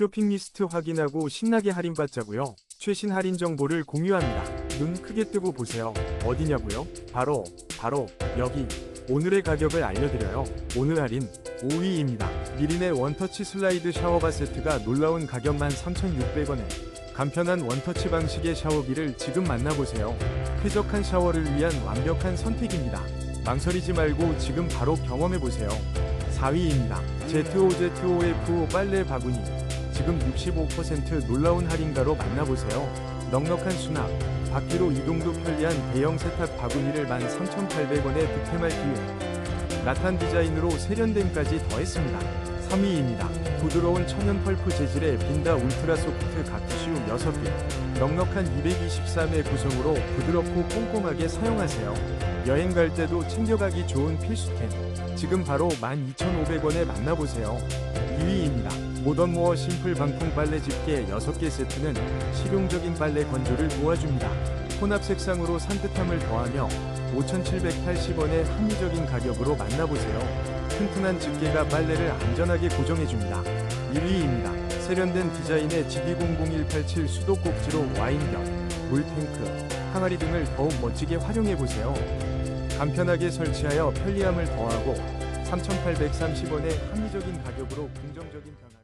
쇼핑 리스트 확인하고 신나게 할인받자고요. 최신 할인 정보를 공유합니다. 눈 크게 뜨고 보세요. 어디냐고요? 바로 바로 여기. 오늘의 가격을 알려드려요. 오늘 할인 5위입니다. 미린의 원터치 슬라이드 샤워바 세트가 놀라운 가격만 3,600원에 간편한 원터치 방식의 샤워기를 지금 만나보세요. 쾌적한 샤워를 위한 완벽한 선택입니다. 망설이지 말고 지금 바로 경험해보세요. 4위입니다. ZOZOF5 빨래 바구니. 지금 65% 놀라운 할인가로 만나보세요. 넉넉한 수납, 바퀴로 이동도 편리한 대형 세탁 바구니를 13,800원에 득템할 기회. 나탄 디자인으로 세련됨까지 더했습니다. 3위입니다. 부드러운 천연 펄프 재질의 빈다 울트라 소프트 가쿠슈 6개. 넉넉한 223의 구성으로 부드럽고 꼼꼼하게 사용하세요. 여행 갈 때도 챙겨가기 좋은 필수템. 지금 바로 12,500원에 만나보세요. 2위입니다. 모던모어 심플 방풍 빨래 집게 6개 세트는 실용적인 빨래 건조를 도와줍니다. 혼합 색상으로 산뜻함을 더하며 5,780원의 합리적인 가격으로 만나보세요. 튼튼한 집게가 빨래를 안전하게 고정해줍니다. 1위입니다. 세련된 디자인의 GD00187 수도꼭지로 와인병, 물탱크, 항아리 등을 더욱 멋지게 활용해보세요. 간편하게 설치하여 편리함을 더하고 3,830원의 합리적인 가격으로 긍정적인 변화.